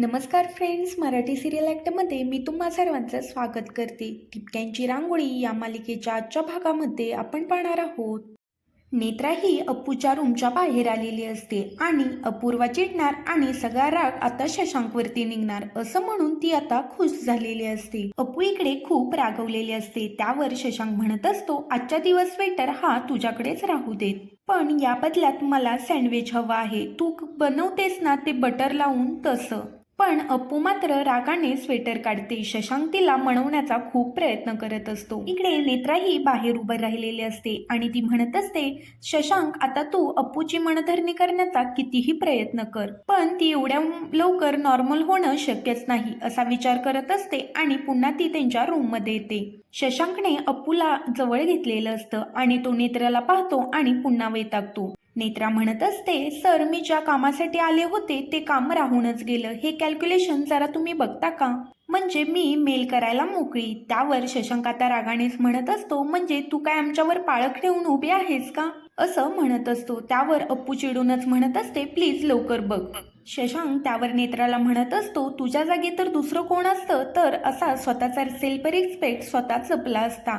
नमस्कार friends Marathi serial ॲक्टमध्ये मी तुम्हा सर्वांचं स्वागत करते. ठिपक्यांची रांगोळी या मालिकेच्या आजच्या भागामध्ये आपण पाहणार आहोत. नेत्रा ही अप्पूच्या रूमच्या बाहेर आलेली असते आणि अपूर्वा चिडणार आणि सगळा राग आता शशांकवरती निघणार असं म्हणून ती आता खुश झालेली असते. अप्पू इकडे खूप रागवलेली असते. त्यावर शशांक म्हणत असतो आजच्या दिवस स्वेटर हा तुझ्याकडेच राहू देत. पण या बदल्यात मला सँडविच हवा आहे. तू बनवतेस ना ते बटर लावून तसं. पण अप्पू मात्र रागाने स्वेटर काढते. शशांक तिला म्हणवण्याचा खूप प्रयत्न करत असतो. इकडे नेत्राही बाहेर उभं राहिलेली असते आणि ती म्हणत असते शशांक आता तू अप्पूची मनधरणी करण्याचा कितीही प्रयत्न कर पण ती एवढ्या लवकर नॉर्मल होणं शक्यच नाही असा विचार करत असते आणि पुन्हा ती त्यांच्या रूममध्ये येते. शशांकने अप्पूला जवळ घेतलेलं असतं आणि तो नेत्राला पाहतो आणि पुन्हा वैतागतो. नेत्रा म्हणत असते सर मी ज्या कामासाठी आले होते ते काम राहूनच गेलं. हे कॅल्क्युलेशन जरा तुम्ही बघता का? म्हणजे मी मेल करायला मोकळी. त्यावर शशांक आता रागानेच म्हणत असतो म्हणजे तू काय आमच्यावर पाळख ठेवून उभी आहेस का? असं म्हणत असतो. त्यावर अप्पू चिडूनच म्हणत असते प्लीज लवकर बघ. शशांक त्यावर नेत्राला म्हणत असतो तुझ्या जागी तर दुसरं कोण असतं? तर असा स्वतःचा सेल्फ रिस्पेक्ट स्वतः जपला असता.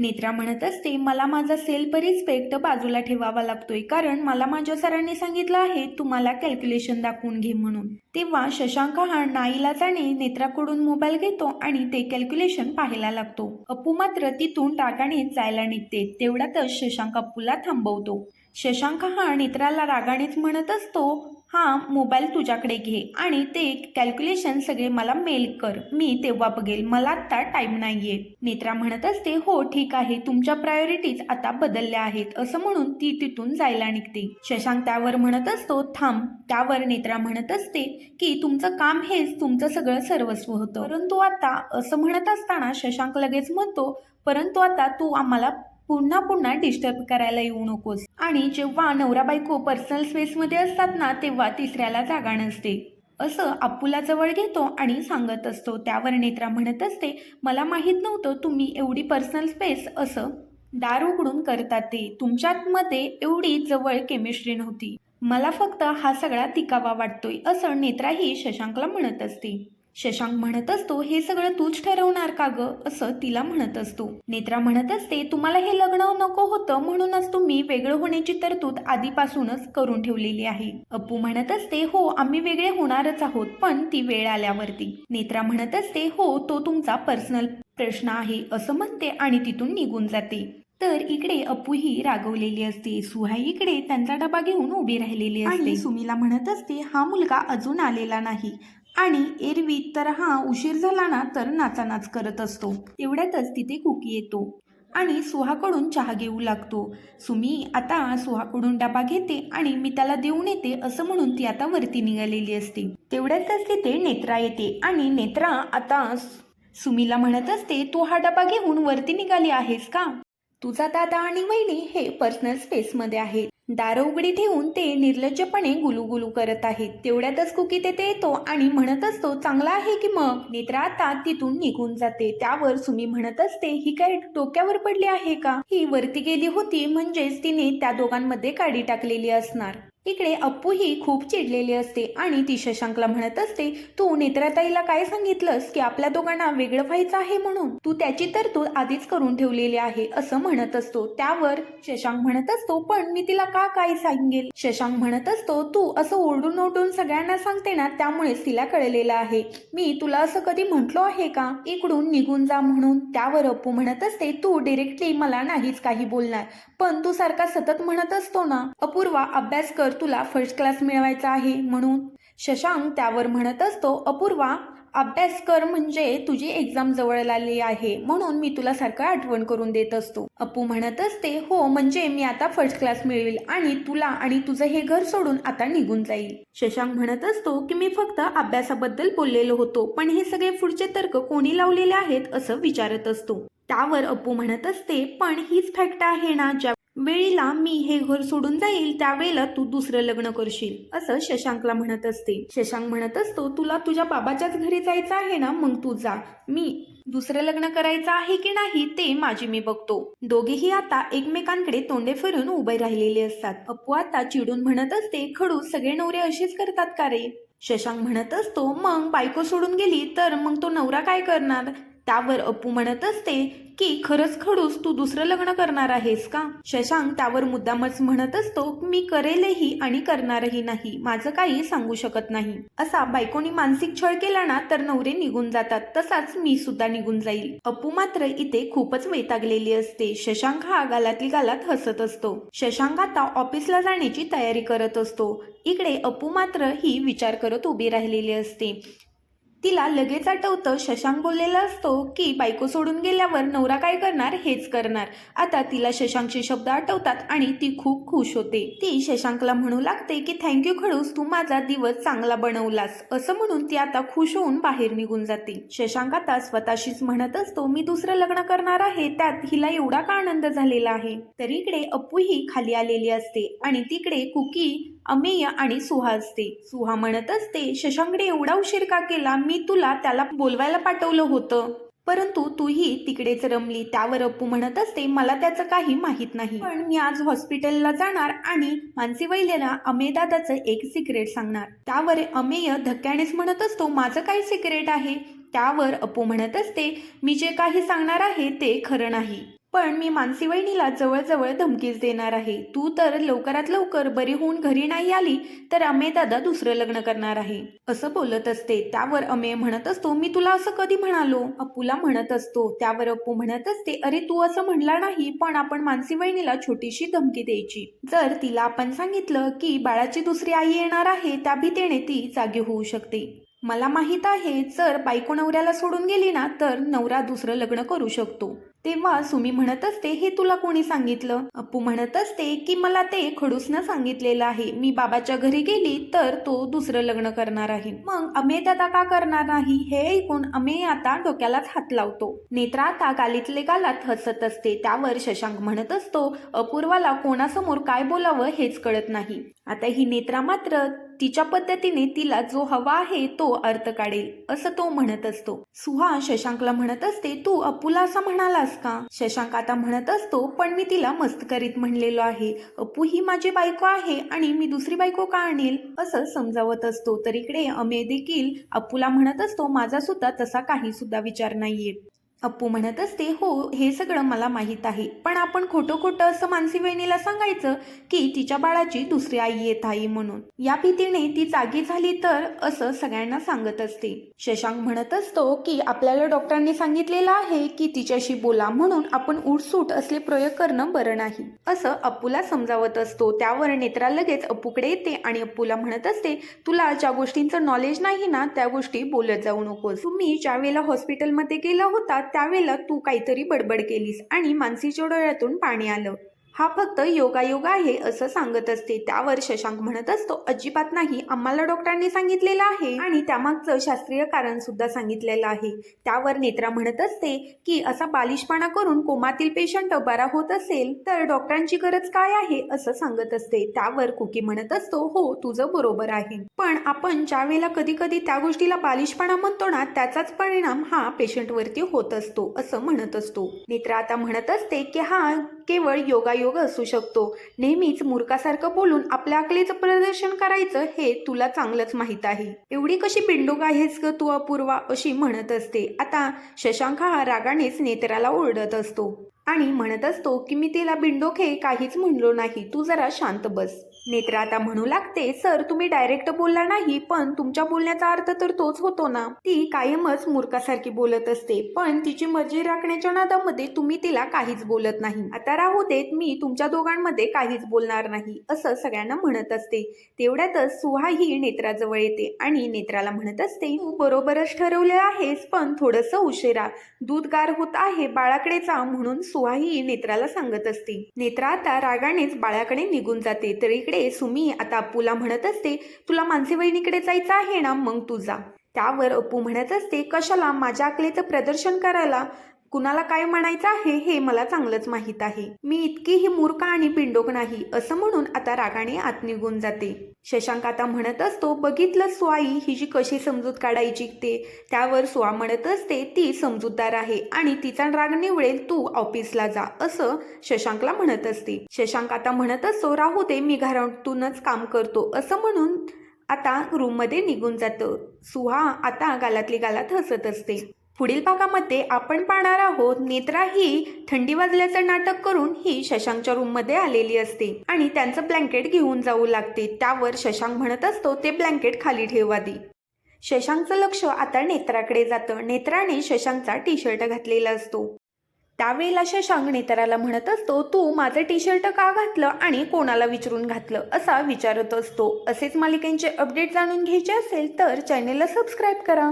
नेत्रा म्हणत असते मला माझा सेल्फ रिस्पेक्ट बाजूला ठेवावा लागतोय कारण मला माझ्या सरांनी सांगितलं आहे तुम्हाला कॅल्क्युलेशन दाखवून घे म्हणून. तेव्हा शशांक हा नाईलाजाने नेत्राकडून मोबाईल घेतो आणि ते कॅल्क्युलेशन पाहायला लागतो. अप्पू मात्र तिथून रागाने जायला निघते. तेवढ्यातच शशांक अप्पूला थांबवतो. शशांक हा नेत्राला रागानेच म्हणत असतो हा मोबाईल तुझ्याकडे घे आणि ते कॅल्क्युलेशन सगळे मला मेल कर. मी तेव्हा बघेल. मला आत्ता टाईम नाहीये. नेत्रा म्हणत असते हो ठीक आहे. तुमच्या प्रायोरिटीज आता बदलल्या आहेत. असं म्हणून ती तिथून जायला निघते. शशांक त्यावर म्हणत असतो थांब. त्यावर नेत्रा म्हणत असते की तुमचं काम हेच तुमचं सगळं सर्वस्व होतं. परंतु आता असं म्हणत असताना शशांक लगेच म्हणतो परंतु आता तू आम्हाला पुन्हा पुन्हा डिस्टर्ब करायला येऊ नकोस. आणि जेव्हा नवरा बायको पर्सनल स्पेसमध्ये असतात ना तेव्हा तिसऱ्याला जागा नसते. असं आपुलाजवळ घेतो आणि सांगत असतो. त्यावर नेत्रा म्हणत असते मला माहीत नव्हतं तुम्ही एवढी पर्सनल स्पेस असं दार उघडून करतात ते. तुमच्यामध्ये एवढी जवळ केमिस्ट्री नव्हती. मला फक्त हा सगळा तिकावा वाटतोय असं नेत्राही शशांकला म्हणत असते. शशांक म्हणत असतो हे सगळं तूच ठरवणार का ग? असं तिला म्हणत असतो. नेत्रा म्हणत असते तुम्हाला हे लग्न नको होतं म्हणूनच तुम्ही वेगळं होण्याची तरतूद आधीपासूनच करून ठेवलेली आहे. अप्पू म्हणत असते हो आम्ही वेगळे होणारच आहोत पण ती वेळ आल्यावरती. नेत्रा म्हणत असते हो तो तुमचा पर्सनल प्रश्न आहे असं म्हणते आणि तिथून निघून जाते. तर इकडे अप्पू ही रागवलेली असते सुहाई इकडे त्यांचा डबा घेऊन उभी राहिलेली असते. सुमीला म्हणत असते हा मुलगा अजून आलेला नाही आणि एरवी तर हा उशीर झाला ना तर नाचानाच करत असतो. तेवढ्यातच तिथे कुकी येतो. आणि सुहाकडून चहा घेऊ लागतो. सुमी आता सुहाकडून डबा घेते आणि मी त्याला देऊन येते असं म्हणून ती आता वरती निघालेली असते. तेवढ्यातच तिथे नेत्रा येते आणि नेत्रा आता सुमीला म्हणत असते तू हा डबा घेऊन वरती निघाली आहेस का? तुझा दादा आणि वहिनी हे पर्सनल स्पेसमध्ये आहेत. दारं उघडी ठेवून ते निर्लज्जपणे गुलुगुलू करत आहेत. तेवढ्यातच कुकी तेथे येतो आणि म्हणत असतो चांगला आहे की मग? नेत्रा आता तिथून निघून जाते. त्यावर सुमी म्हणत असते ही काय डोक्यावर पडली आहे का? ही वरती गेली होती म्हणजेच तिने त्या दोघांमध्ये काडी टाकलेली असणार. इकडे अप्पू ही खूप चिडलेली असते आणि ती शशांकला म्हणत असते तू नेत्राताईला काय सांगितलंस की आपल्या दोघांना वेगळं व्हायचं आहे म्हणून? तू त्याची तरतूद आधीच करून ठेवलेली आहे असं म्हणत असतो. त्यावर शशांक म्हणत असतो पण मी तिला का काय सांगेल? शशांक म्हणत असतो तू असं ओरडून ओरडून सगळ्यांना सांगते ना त्यामुळेच तिला कळलेलं आहे. मी तुला असं कधी म्हटलो आहे का? इकडून निघून जा म्हणून. त्यावर अप्पू म्हणत असते तू डिरेक्टली मला नाहीच काही बोलणार पण तू सारखा सतत म्हणत असतो ना. अपूर्वा अभ्यास कर तुला फर्स्ट क्लास मिळवायचा आहे म्हणून. शशांक त्यावर म्हणत असतो अपूर्वा अभ्यास कर म्हणजे तुझी एक्झाम जवळ आली आहे म्हणून मी तुला सारखं आठवण करून देत असतो. अप्पू म्हणत असते हो म्हणजे मी आता फर्स्ट क्लास मिळवेल आणि तुला आणि तुझं हे घर सोडून आता निघून जाईल. शशांक म्हणत असतो की मी फक्त अभ्यासाबद्दल बोललेलो होतो पण हे सगळे पुढचे तर्क कोणी लावलेले आहेत असं विचारत असतो. त्यावर अप्पू म्हणत असते पण हीच फॅक्ट आहे ना ज्या वेळीला मी हे घर सोडून जाईल त्यावेळेला तू दुसरं लग्न करशील असं शशांकला म्हणत असते. शशांक म्हणत असतो तुला तुझ्या बाबाच्याच घरी जायचं आहे ना मग तू जा. मी दुसरं लग्न करायचं आहे की नाही ते माझी मी बघतो. दोघेही आता एकमेकांकडे तोंडे फिरून उभे राहिलेले असतात. अप्पू आता चिडून म्हणत असते खडू सगळे नवरे असेच करतात का रे? शशांक म्हणत असतो मग बायको सोडून गेली तर मग तो नवरा काय करणार? त्यावर अप्पू म्हणत असते की खरंच खडूस तू दुसरं लग्न करणार आहेस का? शशांक त्यावर मुद्दामच म्हणत असतो मी करेलही आणि करणारही नाही माझं काही सांगू शकत नाही. असा बायकोनी मानसिक छळ केला ना तर नवरे निघून जातात तसाच मी सुद्धा निघून जाईल. अप्पू मात्र इथे खूपच वैतागलेली असते शशांक हा गालातली गालात हसत असतो. शशांक आता ऑफिसला जाण्याची तयारी करत असतो. इकडे अप्पू मात्र ही विचार करत उभी राहिलेली असते. तिला लगेच आठवतं शशांक बोललेला असतो की बायको सोडून गेल्यावर नवरा काय करणार? हेच करणार. आता तिला शशांकचे शब्द आठवतात आणि ती खूप खुश होते. ती शशांकला म्हणू लागते की थँक्यू खडूस तू माझा दिवस चांगला बनवलास. असं म्हणून ती आता खुश होऊन बाहेर निघून जाते. शशांक आता स्वतःशीच म्हणत असतो मी दुसरं लग्न करणार आहे त्यात हिला एवढा का आनंद झालेला आहे. तर इकडे अप्पूही खाली आलेली असते आणि तिकडे कुकी अमेय आणि सुहा असते सुहा म्हणत असते शशांकडे एवढा उशीर का केला? मी तुला त्याला बोलवायला पाठवलं होतं. परंतु तूही तिकडेच रमली. त्यावर अप्पू म्हणत असते मला त्याचं काही माहीत नाही. पण मी आज हॉस्पिटलला जाणार आणि मानसी वैद्यला अमेदादाचं एक सिक्रेट सांगणार. त्यावर अमेय धक्क्यानेच म्हणत असतो माझं काय सिक्रेट आहे? त्यावर अप्पू म्हणत असते मी जे काही सांगणार आहे ते खरं नाही. पण मी मानसी वहिनीला जवळजवळ धमकीच देणार आहे. तू तर लवकरात लवकर बरी होऊन घरी नाही आली तर अमे दादा दुसरं लग्न करणार आहे. असं बोलत असते. त्यावर अमे म्हणत असतो मी तुला असं कधी म्हणालो? अप्पूला म्हणत असतो. त्यावर अप्पू म्हणत असते अरे तू असं म्हणला नाही पण आपण मानसी वहिनीला छोटीशी धमकी द्यायची. जर तिला आपण सांगितलं की बाळाची दुसरी आई येणार आहे त्या भीतीने ती जागी होऊ शकते. मला माहीत आहे जर बायको नवऱ्याला सोडून गेली ना तर नवरा दुसरं लग्न करू शकतो. तेव्हा सुमी म्हणत असते हे तुला कोणी सांगितलं? अप्पू म्हणत असते की मला ते खडूसनं सांगितलेलं आहे. मी बाबाच्या घरी गेली तर तो दुसरं लग्न करणार आहे. मग अमेय दादा का करणार नाही? हे ऐकून अमेय आता डोक्यालाच हात लावतो. नेत्रा आता गालीतले गालात हसत असते. त्यावर शशांक म्हणत असतो अपूर्वाला कोणासमोर काय बोलावं हेच कळत नाही. आता ही नेत्रा मात्र तिच्या पद्धतीने तिला जो हवा आहे तो अर्थ काढेल असं तो म्हणत असतो. सुहा शशांकला म्हणत असते तू अपूला असं म्हणालास का? शशांक आता म्हणत असतो पण मी तिला मस्त करीत म्हणलेलो आहे. अपू ही माझी बायको आहे आणि मी दुसरी बायको का आणेल? असं समजावत असतो. तर इकडे अमे देखील अपूला म्हणत असतो माझा सुद्धा तसा काही सुद्धा विचार नाहीये. अप्पू म्हणत असते हो हे सगळं मला माहीत आहे. पण आपण खोटं खोटं असं मानसी वहिनीला सांगायचं की तिच्या बाळाची दुसरी आई येत आहे म्हणून. या भीतीने ती जागी झाली तर असं सगळ्यांना सांगत असते. शशांक म्हणत असतो की आपल्याला डॉक्टरांनी सांगितलेलं आहे की तिच्याशी बोला म्हणून आपण उठसूट असले प्रयोग करणं बरं नाही. असं अप्पूला समजावत असतो. त्यावर नेत्रा लगेच अप्पूकडे येते आणि अप्पूला म्हणत असते तुला ज्या गोष्टींचं नॉलेज नाही ना त्या गोष्टी बोलत जाऊ नकोस. तुम्ही ज्या वेळेला हॉस्पिटलमध्ये गेला होता त्यावेळेला तू काहीतरी बडबड केलीस आणि मानसीच्या डोळ्यातून पाणी आलं. हा फक्त योगायोग आहे असं सांगत असते. त्यावर शशांक म्हणत असतो अजिबात नाही आम्हाला डॉक्टरांनी सांगितलेलं आहे. आणि त्यामागचं शास्त्रीय कारण सुद्धा सांगितलेलं आहे. त्यावर नेत्रा म्हणत असते की असा बालिशपणा करून कोमातील पेशंट बरा होत असेल तर डॉक्टरांची गरज काय आहे? असं सांगत असते. त्यावर कुकी म्हणत असतो हो तुझं बरोबर आहे. पण आपण ज्या वेळेला कधी कधी त्या गोष्टीला बालिशपणा म्हणतो ना त्याचाच परिणाम हा पेशंटवरती होत असतो असं म्हणत असतो. नेत्रा आता म्हणत असते की हा केवळ योगायोग असू शकतो. नेहमीच मूर्खासारखं बोलून आपल्या अकलेचं प्रदर्शन करायचं हे तुला चांगलंच माहीत आहे. एवढी कशी बिंडोक आहेस ग तू अपूर्वा? अशी म्हणत असते. आता शशांक हा रागानेच नेत्राला ओरडत असतो. आणि म्हणत असतो की मी तिला बिंडोखे काहीच म्हणलो नाही. तू जरा शांत बस. नेत्र आता म्हणू लागते सर तुम्ही डायरेक्ट बोलला नाही पण तुमच्या बोलण्याचा अर्थ तर तोच होतो ना. ती कायमच मूर्खासारखी बोलत असते पण तिची मर्जी राखण्याच्या नादामध्ये तुम्ही तिला काहीच बोलत नाही. आता राहू देत मी तुमच्या दोघांमध्ये काहीच बोलणार नाही असं सगळ्यांना म्हणत असते. तेवढ्यातच सुहा ही नेत्राजवळ येते आणि नेत्राला म्हणत असते तू बरोबरच ठरवले आहेस पण थोडंसं उशिरा. दूध गार होत आहे बाळाकडेचा म्हणून सु सुहाही नेत्राला सांगत असते. नेत्रा आता रागानेच बाळाकडे निघून जाते. तर इकडे सुमी आता अप्पूला म्हणत असते तुला मानसी वहिनीकडे जायचं आहे ना मग तू जा. त्यावर अप्पू म्हणत असते कशाला? माझ्या अकलेचं प्रदर्शन करायला कुणाला काय म्हणायचं आहे हे मला चांगलंच माहीत आहे. मी इतकीही मूर्ख आणि पिंडोक नाही असं म्हणून आता रागाने आत निघून जाते. शशांक आता म्हणत असतो बघितलं स्वाई हिची कशी समजूत काढायची ते. त्यावर सुआ म्हणत असते ती समजूतदार आहे आणि तिचा राग निवळेल तू ऑफिसला जा असं शशांकला म्हणत असते. शशांक आता म्हणत असतो राहू दे मी घरातूनच काम करतो असं म्हणून आता रूममध्ये निघून जातं. सुहा आता गालातली गालात हसत असते. पुढील भागामध्ये आपण पाहणार आहोत नेत्रा ही थंडी वाजल्याचं नाटक करून ही शशांकच्या रूममध्ये आलेली असते. आणि त्यांचं ब्लँकेट घेऊन जाऊ लागते. त्यावर शशांक म्हणत असतो ते ब्लँकेट खाली ठेवा दे शशांकचं लक्ष आता नेत्राकडे जातं. नेत्राने शशांकचा टी शर्ट घातलेला असतो. त्यावेळेला शशांक नेत्राला म्हणत असतो तू माझं टी शर्ट का घातलं आणि कोणाला विचारून घातलं? असा विचारत असतो. असेच मालिकेंचे अपडेट जाणून घ्यायचे असेल तर चॅनेलला सबस्क्राईब करा.